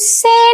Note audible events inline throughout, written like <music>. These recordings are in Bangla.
say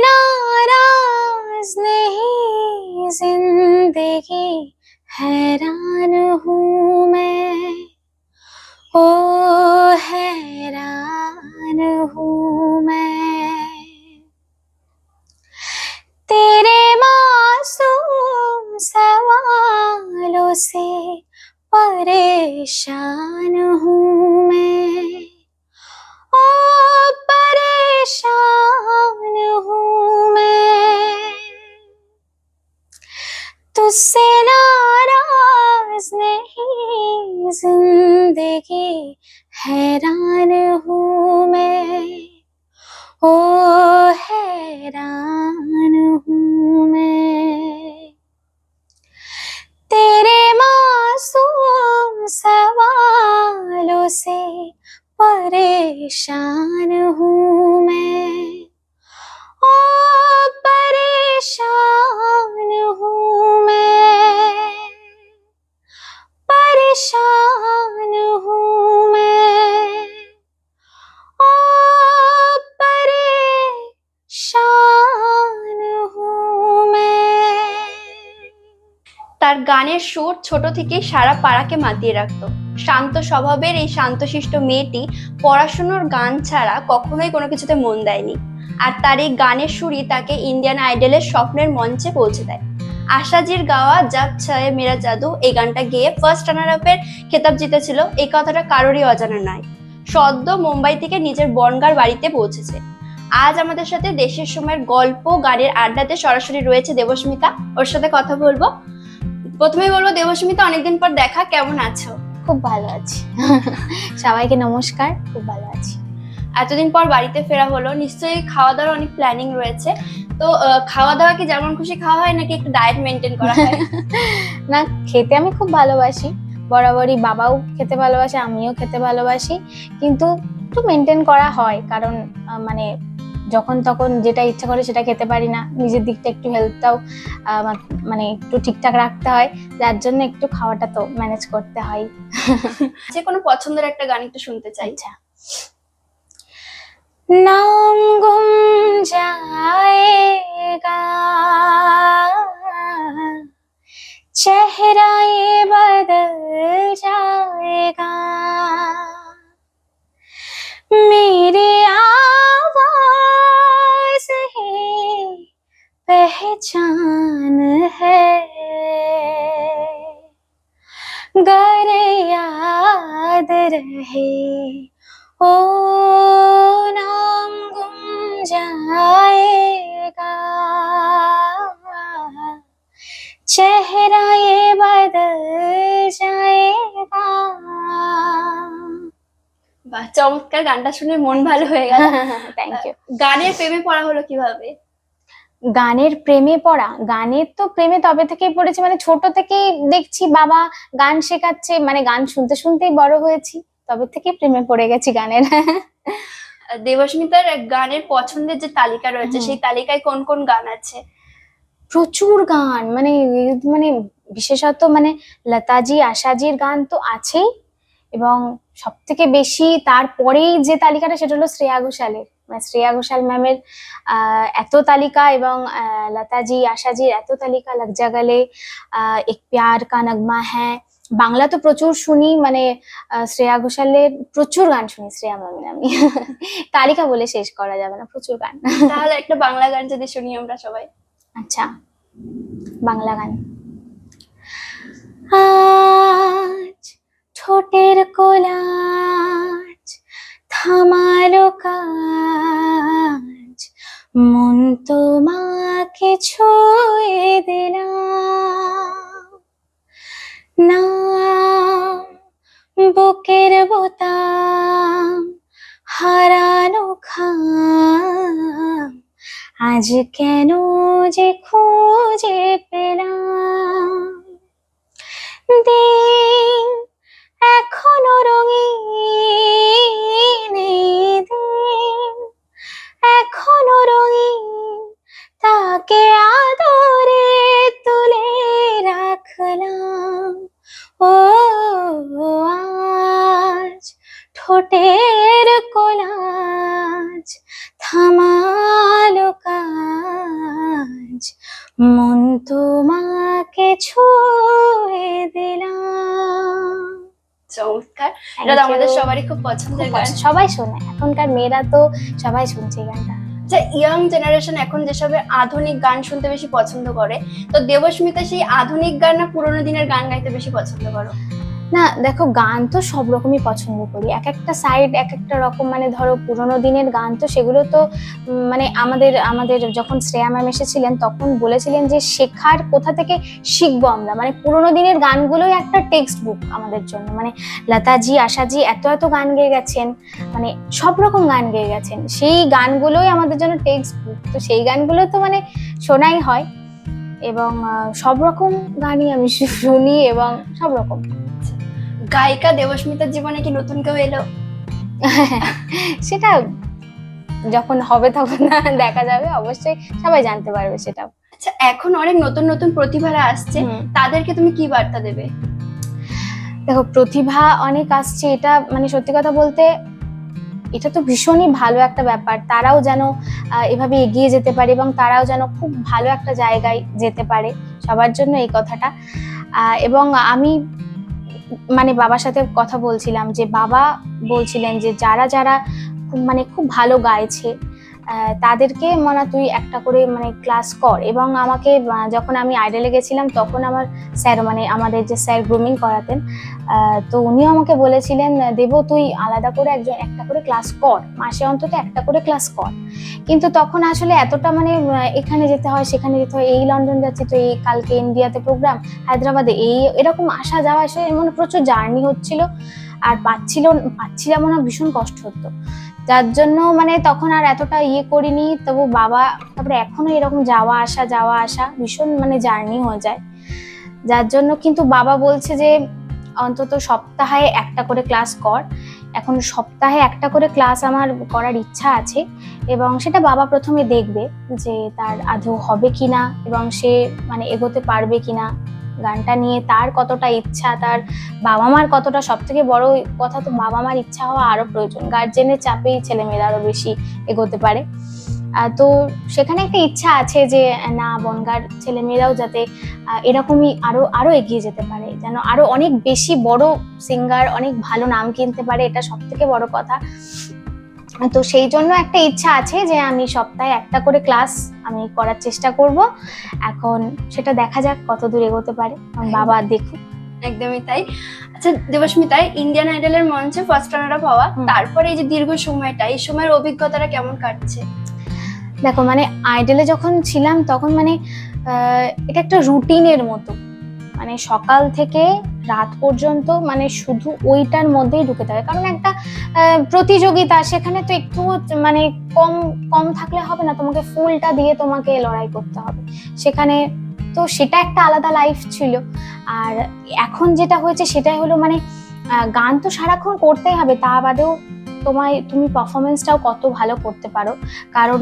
sé. গানের সুর ছোট থেকেই সারা পাড়াকে মাতিয়ে রাখতো। শান্ত স্বভাবের এই শান্তশিষ্ট মেয়েটি পড়াশুনোর গান ছাড়া কখনোই কোনো কিছুতে মন দেয়নি। আর তার এই গানের সুরই তাকে ইন্ডিয়ান আইডলের স্বপ্নের মঞ্চে পৌঁছে দেয়। আশাজির গাওয়া জাব ছায়ে মেরা জাদু এই গানটা গেয়ে ফার্স্ট রানার আপের খেতাব জিতেছিল। এই কথাটা কারোরই অজানা নয়। সদ্য মুম্বাই থেকে নিজের বনগার বাড়িতে পৌঁছেছে। আজ আমাদের সাথে দেশের সময়ের গল্প, গানের আড্ডাতে সরাসরি রয়েছে দেবস্মিতা। ওর সাথে কথা বলব। প্রথমেই বলব দেবস্মিতা অনেকদিন পর দেখা কেমন আছো? খুব ভালো আছি। সবাইকে নমস্কার খুব ভালো আছি। এতদিন পর বাড়িতে ফেরা হলো নিশ্চয়ই খাওয়া দাওয়ার অনেক প্ল্যানিং রয়েছে। তো খাওয়া দাওয়া কি যেমন খুশি খাওয়া হয় নাকি একটু ডায়েট মেনটেন করা হয়? <laughs> না খেতে আমি খুব ভালোবাসি। বরাবরই বাবাও খেতে ভালোবাসে আমিও খেতে ভালোবাসি। কিন্তু একটু মেনটেন করা হয় কারণ মানে যখন তখন যেটা ইচ্ছা করে সেটা খেতে পারি না। নিজের দিকটা একটু হেলথটাও মানে একটু ঠিকঠাক রাখতে হয়। যার জন্য একটু খাওয়াটা তো ম্যানেজ করতে হয়। <laughs> যে কোনো পছন্দের একটা গান একটু শুনতে চাই। আচ্ছা। নাম গুম যায়েগা চেহরায়ে বদল চমৎকার গানটা শুনে মন ভালো হয়ে গেল। থ্যাংক ইউ গানের প্রেমে পড়া হলো কীভাবে? গানের প্রেমে পড়া? গানের তো প্রেমে তবে থেকেই পড়েছি মানে ছোট থেকেই দেখছি বাবা গান শেখাচ্ছে মানে গান শুনতে শুনতেই বড় হয়েছি তবে থেকেই প্রেমে পড়ে গেছি গানের। দেবস্মিতার গানের পছন্দের যে তালিকা রয়েছে সেই তালিকায় কোন কোন গান আছে? প্রচুর গান মানে মানে বিশেষত মানে লতাজি আশাজির গান তো আছেই এবং সব থেকে বেশি তারপরেই যে তালিকাটা সেটা হলো শ্রেয়া ঘোষালের। মানে শ্রেয়া ঘোষাল ম্যামের আহ, এত তালিকা এবং লতাজি আশাজির এত তালিকা লগ যা গলে আহ, এক প্যার কা নগমা হ্যাঁ বাংলা তো প্রচুর শুনি মানে শ্রেয়া ঘোষালের প্রচুর গান শুনি শ্রেয়া ম্যামের আমি। <laughs> তালিকা বলে শেষ করা যাবে না প্রচুর গান। <laughs> তাহলে একটা বাংলা গান যদি শুনি আমরা সবাই। আচ্ছা বাংলা গান। আজ ঠোঁটের কোলাজ, থামালো কাজ। মন তোমাকে ছুঁয়ে দিলাম। নাম বুকের বোতাম হারানো খাম। আজ কেন যে খুঁজে পেলাম? দিন এখনও রঙিন এখনও রঙিন তাকে আদরে চমৎকার। এটা আমাদের সবারই খুব পছন্দের গান। সবাই শোনে এখনকার মেয়েরা তো সবাই শুনছে এই গানটা। যে ইয়াং জেনারেশন এখন যেসবের আধুনিক গান শুনতে বেশি পছন্দ করে তো দেবস্মিতা সেই আধুনিক গান না পুরোনো দিনের গান গাইতে বেশি পছন্দ করো? না, দেখো, গান তো সব রকমই পছন্দ করি। এক একটা সাইড এক একটা রকম মানে ধরো, পুরোনো দিনের গান তো সেগুলো তো মানে আমাদের আমাদের যখন শ্রেয়া ম্যাম এসেছিলেন, তখন বলেছিলেন যে শেখার কোথা থেকে শিখব আমরা? মানে পুরোনো দিনের গানগুলোই একটা টেক্সট বুক আমাদের জন্য। মানে লতাজি, আশাজি এত এত গান গেয়ে গেছেন মানে সব রকম গান গেয়ে গেছেন। সেই গানগুলোই আমাদের জন্য টেক্সট বুক তো সেই গানগুলো তো মানে শোনাই হয়। এবং সব রকম গানই আমি শুনি এবং সব রকম। গায়িকা দেবস্মিতার জীবনে কি নতুন কেউ এলো? সেটা যখন হবে তখন দেখা যাবে অবশ্যই সবাই জানতে পারবে সেটা আচ্ছা এখন অনেক নতুন নতুন প্রতিভারা আসছে তাদেরকে তুমি কি বার্তা দেবে? দেখো প্রতিভা অনেক আসছে এটা মানে সত্যি কথা বলতে এটা তো ভীষণই ভালো একটা ব্যাপার। তারাও যেন এভাবে এগিয়ে যেতে পারে এবং তারাও যেন খুব ভালো একটা জায়গায় যেতে পারে সবার জন্য এই কথাটা। আহ, এবং আমি মানে বাবার সাথে কথা বলছিলাম যে বাবা বলছিলেন যে যারা যারা মানে খুব ভালো গাইছে তাদেরকে মনে তুই একটা করে মানে ক্লাস কর। এবং আমাকে যখন আমি আইডলে গেছিলাম, তখন আমার স্যার মানে আমাদের যে স্যার গ্রুমিং করাতেন তো উনিও আমাকে বলেছিলেন, দেব, তুই আলাদা করে একজন, একটা করে ক্লাস কর। মাসে অন্তত একটা করে ক্লাস কর। কিন্তু তখন আসলে এতটা মানে এখানে যেতে হয়, সেখানে যেতে হয়, এই লন্ডন যাচ্ছি তো, এই কালকে ইন্ডিয়াতে প্রোগ্রাম হায়দ্রাবাদে, এই এরকম আসা যাওয়া এসে মানে প্রচুর জার্নি হচ্ছিল। আর পাচ্ছিল, পাচ্ছিলাম না, ভীষণ কষ্ট হতো। যার জন্য মানে তখন আর এতটা ইয়ে করিনি। তবু বাবা, তারপরে এখনও এরকম যাওয়া আসা যাওয়া আসা ভীষণ মানে জার্নি হয়ে যায়। যার জন্য কিন্তু বাবা বলছে যে, অন্তত সপ্তাহে একটা করে ক্লাস কর। এখন সপ্তাহে একটা করে ক্লাস আমার করার ইচ্ছা আছে এবং সেটা বাবা প্রথমে দেখবে যে তার আদৌ হবে কিনা এবং সে মানে এগোতে পারবে কিনা। গানটা নিয়ে তার কতটা ইচ্ছা, তার বাবা মার কতটা সব থেকে বড় কথা তো বাবা মার ইচ্ছা হওয়া আরও প্রয়োজন। গার্জেনের চাপেই ছেলেমেয়েরা আরও বেশি এগোতে পারে। তো সেখানে একটা ইচ্ছা আছে যে, না, বনগার ছেলেমেয়েরাও যাতে এরকমই আরও আরও এগিয়ে যেতে পারে, যেন আরও অনেক বেশি বড় সিঙ্গার অনেক ভালো নাম কিনতে পারে, এটা সব থেকে বড় কথা। তো সেই জন্য একটা ইচ্ছা আছে যে আমি সপ্তাহে একটা করে ক্লাস আমি করার চেষ্টা করব। এখন সেটা দেখা যাক কত দূর এগোতে পারে। আমার বাবা দেখুক। একদমই তাই। আচ্ছা দেবস্মিতা ইন্ডিয়ান আইডলের মঞ্চে ফার্স্ট রানার আপ হওয়া তারপরে এই যে দীর্ঘ সময়টা এই সময়ের অভিজ্ঞতাটা কেমন কাটছে? দেখো মানে আইডলে যখন ছিলাম তখন মানে এটা একটা রুটিনের মতো। মানে সকাল থেকে রাত পর্যন্ত মানে শুধু ওইটার মধ্যেই ঢুকে থাকে। কারণ একটা প্রতিযোগিতা, সেখানে তো একটু মানে কম কম থাকলে হবে না, তোমাকে ফুলটা দিয়ে তোমাকে লড়াই করতে হবে। সেখানে তো সেটা একটা আলাদা লাইফ ছিল। আর এখন যেটা হয়েছে, সেটাই হলো মানে গান তো সারাক্ষণ করতেই হবে, তা বাদেও তোমায়, তুমি পারফরমেন্সটাও কত ভালো করতে পারো। কারণ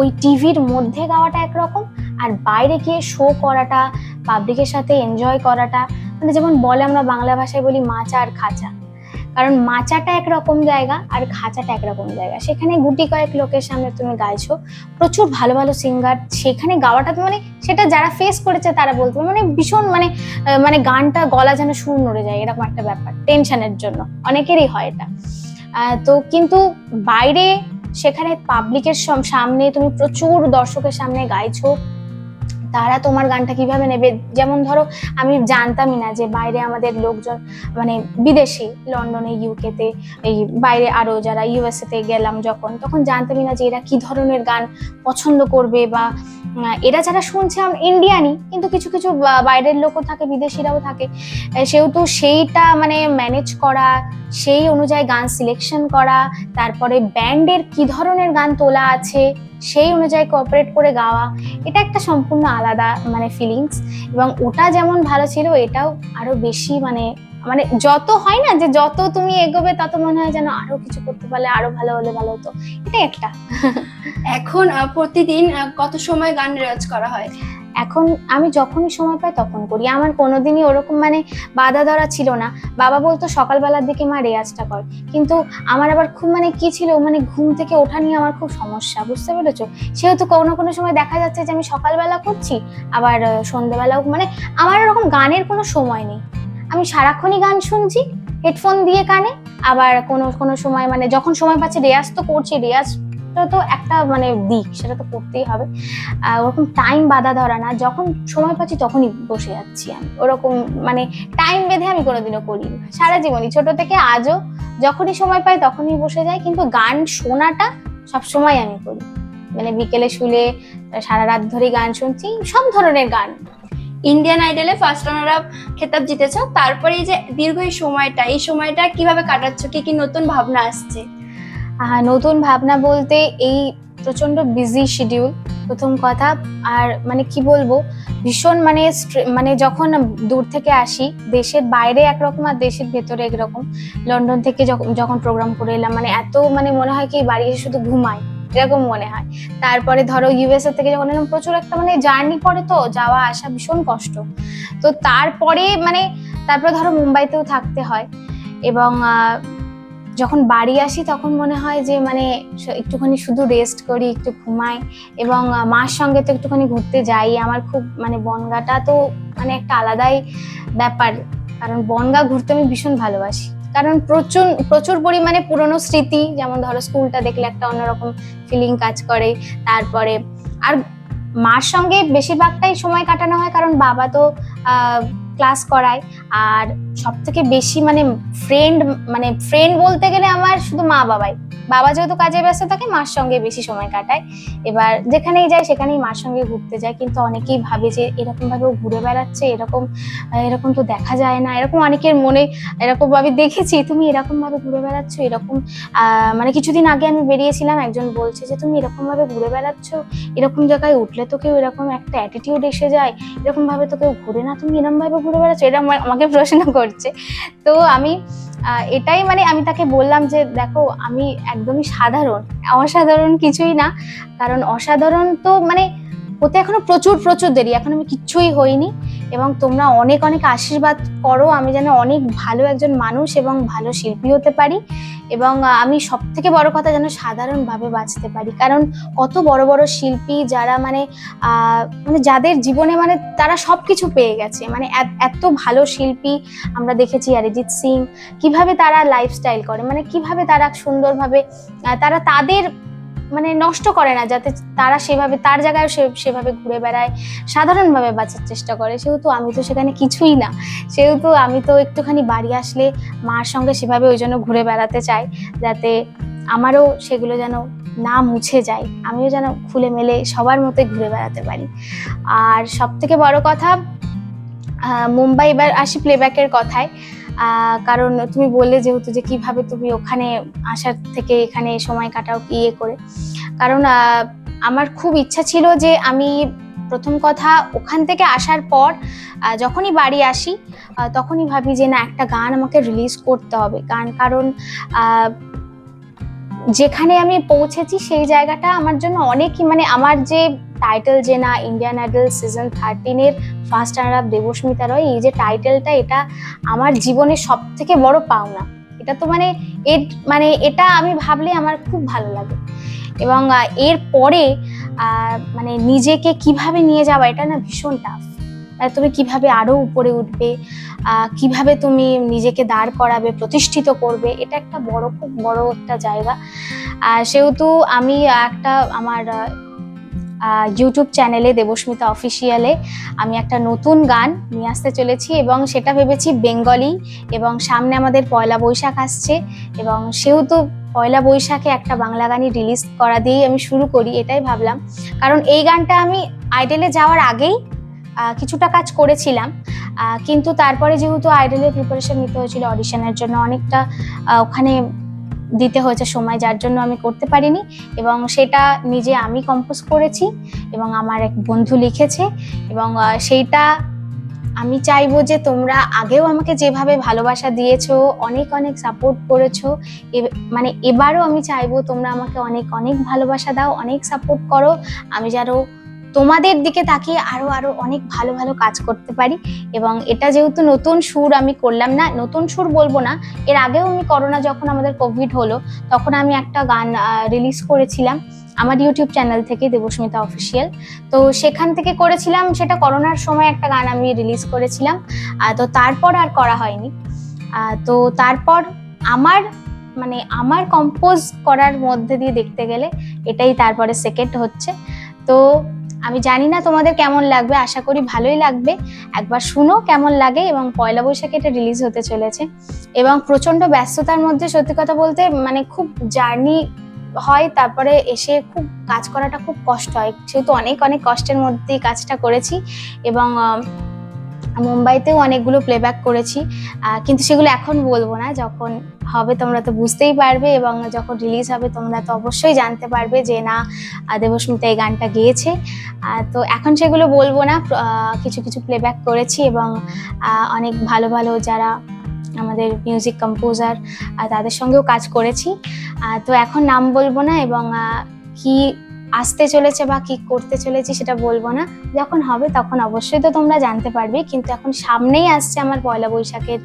ওই টিভির মধ্যে গাওয়াটা একরকম, আর বাইরে গিয়ে শো করাটা পাবলিকের সাথে এনজয় করাটা মানে যেমন বলে আমরা বাংলা ভাষায় বলি মাচা আর খাঁচা। কারণ মাচাটা একরকম জায়গা আর খাঁচাটা একরকম জায়গা। সেখানে গুটি কয়েক লোকের সামনে তুমি গাইছো। প্রচুর ভালো ভালো সিঙ্গার সেখানে গাওয়াটা মানে সেটা যারা ফেস করেছে তারা বলতে মানে ভীষণ মানে মানে গানটা গলা যেন সুর নড়ে যায়, এরকম একটা ব্যাপার। টেনশনের জন্য। অনেকেরই হয় এটা। তো কিন্তু বাইরে সেখানে পাবলিকের সামনে তুমি প্রচুর দর্শকের সামনে গাইছো। তারা তোমার গানটা কীভাবে নেবে? যেমন ধরো, আমি জানতামই না যে বাইরে আমাদের লোকজন মানে বিদেশে, লন্ডনে ইউকেতে এই বাইরে আরও যারা ইউএসএ তে গেলাম যখন, তখন জানতামই না যে এরা কি ধরনের গান পছন্দ করবে বা এরা যারা শুনছে ইন্ডিয়ানই কিন্তু কিছু কিছু বাইরের লোকও থাকে, বিদেশিরাও থাকে। সেহেতু সেইটা মানে ম্যানেজ করা, সেই অনুযায়ী গান সিলেকশন করা, তারপরে ব্যান্ডের কি ধরনের গান তোলা আছে সেই অনুযায়ী কোঅপারেট করে গাওয়া, এটা একটা সম্পূর্ণ আলাদা মানে ফিলিংস এবং ওটা যেমন ভালো ছিল, এটাও আরও বেশি মানে মানে যত হয় না যে যত তুমি এগোবে তত মনে হয় যেন আরও কিছু করতে পারলে, আরও ভালো হলে ভালো হতো। এটা একটা। এখন প্রতিদিন কত সময় গান রেওয়াজ করা হয়? এখন আমি যখনই সময় পাই তখন করি। আমার কোনোদিনই ওরকম মানে বাধা ধরা ছিল না। বাবা বলতো, সকালবেলার দিকে মা রেয়াজটা কর। কিন্তু আমার আবার খুব মানে কি ছিল মানে ঘুম থেকে ওঠা নিয়ে আমার খুব সমস্যা, বুঝতে পেরেছ? সেহেতু কোনো কোনো সময় দেখা যাচ্ছে যে আমি সকালবেলা করছি, আবার সন্ধ্যেবেলাও মানে আমার ওরকম গানের কোনো সময় নেই। আমি সারাক্ষণই গান শুনছি, হেডফোন দিয়ে কানে, আবার কোনো কোনো সময় মানে যখন সময় পাচ্ছি রেয়াজ তো করছি রেয়াজটা তো একটা মানে দিক, সেটা তো করতেই হবে। ওরকম টাইম বাধা ধরা না, যখন সময় পাচ্ছি তখনই বসে যাচ্ছি আমি। ওরকম মানে টাইম বেঁধে আমি কোনোদিনও করি। সারা জীবনই। ছোট থেকে আজও যখনই সময় পাই তখনই বসে যাই, কিন্তু গান শোনাটা সব সময় আমি করি। মানে বিকেলে শুলে, সারা রাত ধরে গান শুনছি, সব ধরনের গান। ইন্ডিয়ান আইডলে ফার্স্ট রানার আপ খেতাব জিতেছ, তারপরে এই যে দীর্ঘ এই সময়টা এই সময়টা কীভাবে কাটাচ্ছ, কি কি নতুন ভাবনা আসছে? নতুন ভাবনা বলতে এই প্রচণ্ড বিজি শিডিউল প্রথম কথা। আর মানে কি বলব, ভীষণ মানে মানে যখন দূর থেকে আসি, দেশের বাইরে একরকম আর দেশের ভেতরে একরকম। লন্ডন থেকে যখন প্রোগ্রাম করে এলাম মানে এত মানে মনে হয় কি বাড়ি এসে শুধু ঘুমাই, এরকম মনে হয়। তারপরে ধরো ইউএসএ থেকে যখন এলাম, প্রচুর একটা মানে জার্নি পড়ে তো যাওয়া আসা ভীষণ কষ্ট। তো তারপরে মানে তারপরে ধরো মুম্বাইতেও থাকতে হয়। এবং যখন বাড়ি আসি তখন মনে হয় যে মানে একটুখানি শুধু রেস্ট করি, একটু ঘুমাই এবং মার সঙ্গে তো একটুখানি ঘুরতে যাই। আমার খুব মানে বনগাটা তো মানে একটা আলাদাই ব্যাপার। কারণ বনগা ঘুরতে আমি ভীষণ ভালোবাসি। কারণ প্রচুর প্রচুর পরিমাণে পুরনো স্মৃতি, যেমন ধরো স্কুলটা দেখলে একটা অন্যরকম ফিলিং কাজ করে। তারপরে, আর মার সঙ্গে বেশিরভাগটাই সময় কাটানো হয় কারণ বাবা তো ক্লাস করায়। আর সব থেকে বেশি মানে ফ্রেন্ড মানে ফ্রেন্ড বলতে গেলে আমার শুধু মা বাবাই। বাবা যেহেতু কাজে ব্যস্ত থাকে, মার সঙ্গে বেশি সময় কাটায়। এবার যেখানেই যায়, সেখানেই মার সঙ্গে ঘুরতে যায়। কিন্তু অনেকেই ভাবে যে এরকম ভাবে ঘুরে বেড়াচ্ছে, এরকম এরকম তো দেখা যায় না। এরকম অনেকের মনে, এরকম ভাবে দেখেছি, তুমি এরকম ভাবে ঘুরে বেড়াচ্ছ? এরকম মানে কিছুদিন আগে আমি বেরিয়েছিলাম, একজন বলছে যে, তুমি এরকম ভাবে ঘুরে বেড়াচ্ছ? এরকম জায়গায় উঠলে তো কেউ এরকম একটা অ্যাটিটিউড এসে যায়। এরকম ভাবে তো কেউ ঘুরে না, তুমি এরকম ভাবে ঘুরে বেড়াচ্ছ? এটা আমা- আমাকে প্রশ্ন করছে। তো আমি এটাই মানে আমি তাকে বললাম যে, দেখো, আমি একদমই সাধারণ। অসাধারণ কিছুই না, কারণ অসাধারণ তো মানে হতে এখনও প্রচুর প্রচুর দেরি। এখন আমি কিচ্ছুই হইনি এবং তোমরা অনেক অনেক আশীর্বাদ করো। আমি যেন অনেক ভালো একজন মানুষ এবং ভালো শিল্পী হতে পারি এবং আমি সব থেকে বড় কথা যেন সাধারণভাবে বাঁচতে পারি। কারণ কত বড় বড় শিল্পী যারা মানে মানে যাদের জীবনে মানে তারা সব কিছু পেয়ে গেছে। মানে এত ভালো শিল্পী আমরা দেখেছি, অরিজিৎ সিং। কীভাবে তারা লাইফস্টাইল করে? মানে কীভাবে তারা সুন্দরভাবে তারা তাদের মানে নষ্ট করে না, যাতে তারা সেভাবে, তার জায়গায় সেভাবে ঘুরে বেড়ায়, সাধারণভাবে বাঁচার চেষ্টা করে। সেহেতু আমি তো সেখানে কিছুই না। সেহেতু আমি তো একটুখানি বাড়ি আসলে মার সঙ্গে সেভাবে ওই জন্য ঘুরে বেড়াতে চাই, যাতে আমারও সেগুলো যেন না মুছে যায়। আমিও যেন খুলে মেলে সবার মতোই ঘুরে বেড়াতে পারি। আর সব থেকে বড় কথা মুম্বাই এবার আসি প্লেব্যাকের কথায়। কারণ তুমি বললে যেহেতু যে কীভাবে তুমি ওখানে আসার থেকে এখানে সময় কাটাও ইয়ে করে। কারণ আমার খুব ইচ্ছা ছিল যে আমি প্রথম কথা ওখান থেকে আসার পর যখনই বাড়ি আসি তখনই ভাবি যে না, একটা গান আমাকে রিলিজ করতে হবে। গান কারণ যেখানে আমি পৌঁছেছি সেই জায়গাটা আমার জন্য অনেকই মানে আমার যে টাইটেল যে না Indian Idol season থার্টিনের first runner up Debasmita Roy, এই যে টাইটেলটা, এটা আমার জীবনের সব থেকে বড় পাওনা। এটা তো মানে এর মানে এটা আমি ভাবলে আমার খুব ভালো লাগে। এবং এর পরে মানে নিজেকে কীভাবে নিয়ে যাওয়া, এটা না ভীষণ টাফ তুমি কীভাবে আরও উপরে উঠবে কীভাবে তুমি নিজেকে দাঁড় করাবে, প্রতিষ্ঠিত করবে, এটা একটা বড়, খুব বড় একটা জায়গা। আর সেহেতু আমি একটা, আমার ইউটিউব চ্যানেলে দেবস্মিতা অফিসিয়ালে আমি একটা নতুন গান নিয়ে আসতে চলেছি এবং সেটা ভেবেছি বেঙ্গলি এবং সামনে আমাদের পয়লা বৈশাখ আসছে এবং সেহেতু পয়লা বৈশাখে একটা বাংলা গানই রিলিজ করা দিয়েই আমি শুরু করি, এটাই ভাবলাম। কারণ এই গানটা আমি আইডেলে যাওয়ার আগেই কিছুটা কাজ করেছিলাম কিন্তু তারপরে যেহেতু আইডলের প্রিপারেশন নিতে হয়েছিল অডিশনের জন্য অনেকটা ওখানে দিতে হয়েছে সময় যার জন্য আমি করতে পারিনি এবং সেটা নিজে আমি কম্পোজ করেছি এবং আমার এক বন্ধু লিখেছে এবং সেইটা আমি চাইব যে তোমরা আগেও আমাকে যেভাবে ভালোবাসা দিয়েছ, অনেক অনেক সাপোর্ট করেছ মানে এবারও আমি চাইব তোমরা আমাকে অনেক অনেক ভালোবাসা দাও, অনেক সাপোর্ট করো। আমি যেন তোমাদের দিকে তাকিয়ে আরও আরও অনেক ভালো ভালো কাজ করতে পারি। এবং এটা যেহেতু নতুন সুর আমি করলাম না, নতুন সুর বলব না, এর আগেও আমি করোনা যখন আমাদের কোভিড হলো, তখন আমি একটা গান রিলিজ করেছিলাম আমার ইউটিউব চ্যানেল থেকে, দেবস্মিতা অফিসিয়াল তো সেখান থেকে করেছিলাম, সেটা করোনার সময় একটা গান আমি রিলিজ করেছিলাম। তো তারপর আর করা হয়নি। তো তারপর আমার মানে আমার কম্পোজ করার মধ্যে দিয়ে দেখতে গেলে, এটাই তারপরে সেকেন্ড হচ্ছে। তো আমি জানি না তোমাদের কেমন লাগবে, আশা করি ভালোই লাগবে। একবার শুনো কেমন লাগে এবং পয়লা বৈশাখে এটা রিলিজ হতে চলেছে। এবং প্রচণ্ড ব্যস্ততার মধ্যে সত্যি কথা বলতে মানে খুব জার্নি হয়, তারপরে এসে খুব কাজ করাটা খুব কষ্ট হয়। সেহেতু অনেক অনেক কষ্টের মধ্যেই কাজটা করেছি এবং মুম্বাইতেও অনেকগুলো প্লেব্যাক করেছি কিন্তু সেগুলো এখন বলব না। যখন হবে তোমরা তো বুঝতেই পারবে এবং যখন রিলিজ হবে তোমরা তো অবশ্যই জানতে পারবে যে না দেবস্মিতা এই গানটা গেয়েছে। তো এখন সেগুলো বলব না কিছু কিছু প্লেব্যাক করেছি এবং অনেক ভালো ভালো যারা আমাদের মিউজিক কম্পোজার তাদের সঙ্গেও কাজ করেছি। তো এখন নাম বলব না এবং কি আসতে চলেছে বা কি করতে চলেছি সেটা বলব না। যখন হবে তখন অবশ্যই তো তোমরা জানতে পারবে, কিন্তু এখন সামনেই আসছে আমার পয়লা বৈশাখের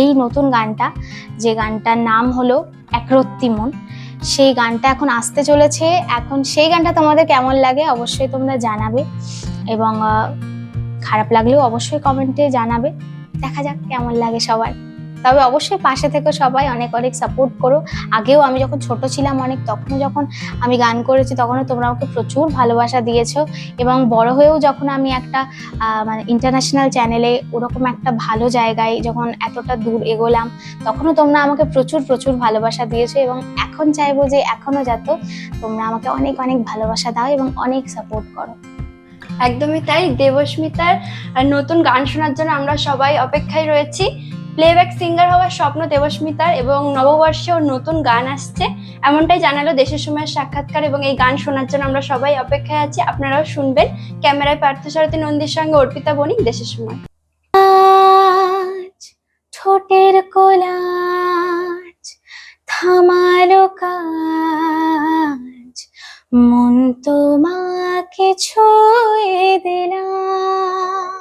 এই নতুন গানটা। যে গানটার নাম হলো একরত্তি মন। সেই গানটা এখন আসতে চলেছে। এখন সেই গানটা তোমাদের কেমন লাগে অবশ্যই তোমরা জানাবে এবং খারাপ লাগলেও অবশ্যই কমেন্টে জানাবে। দেখা যাক কেমন লাগে সবার। তবে অবশ্যই পাশে থেকে সবাই অনেক অনেক সাপোর্ট করো। আগেও আমি যখন ছোট ছিলাম অনেক তখনও যখন আমি গান করেছি তখনও তোমরা আমাকে প্রচুর ভালোবাসা দিয়েছ। এবং বড় হয়েও যখন আমি একটা মানে ইন্টারন্যাশনাল চ্যানেলে ওরকম একটা ভালো জায়গায় যখন এতটা দূর এগোলাম, তখনও তোমরা আমাকে প্রচুর প্রচুর ভালোবাসা দিয়েছ এবং এখন চাইব যে এখনও যাতে তোমরা আমাকে অনেক অনেক ভালোবাসা দাও এবং অনেক সাপোর্ট করো। একদমই তাই, দেবস্মিতার নতুন গান শোনার জন্য আমরা সবাই অপেক্ষায় রয়েছি। প্লেব্যাক সিঙ্গার হওয়ার স্বপ্ন দেবস্মিতার এবং নববর্ষে ওর নতুন গান আসছে। এমনটাই জানালো দেশের সময়ের সাক্ষাৎকার এবং এই গান শোনার জন্য আমরা সবাই অপেক্ষায় আছি। আপনারাও শুনবেন ক্যামেরায় পার্থসারথী নন্দীর সঙ্গে অর্পিতা বণিক, দেশের সময়। ঠোঁটের কোলাজ থামালো কাজ। মন তোমাকে ছুঁয়ে দিলাম।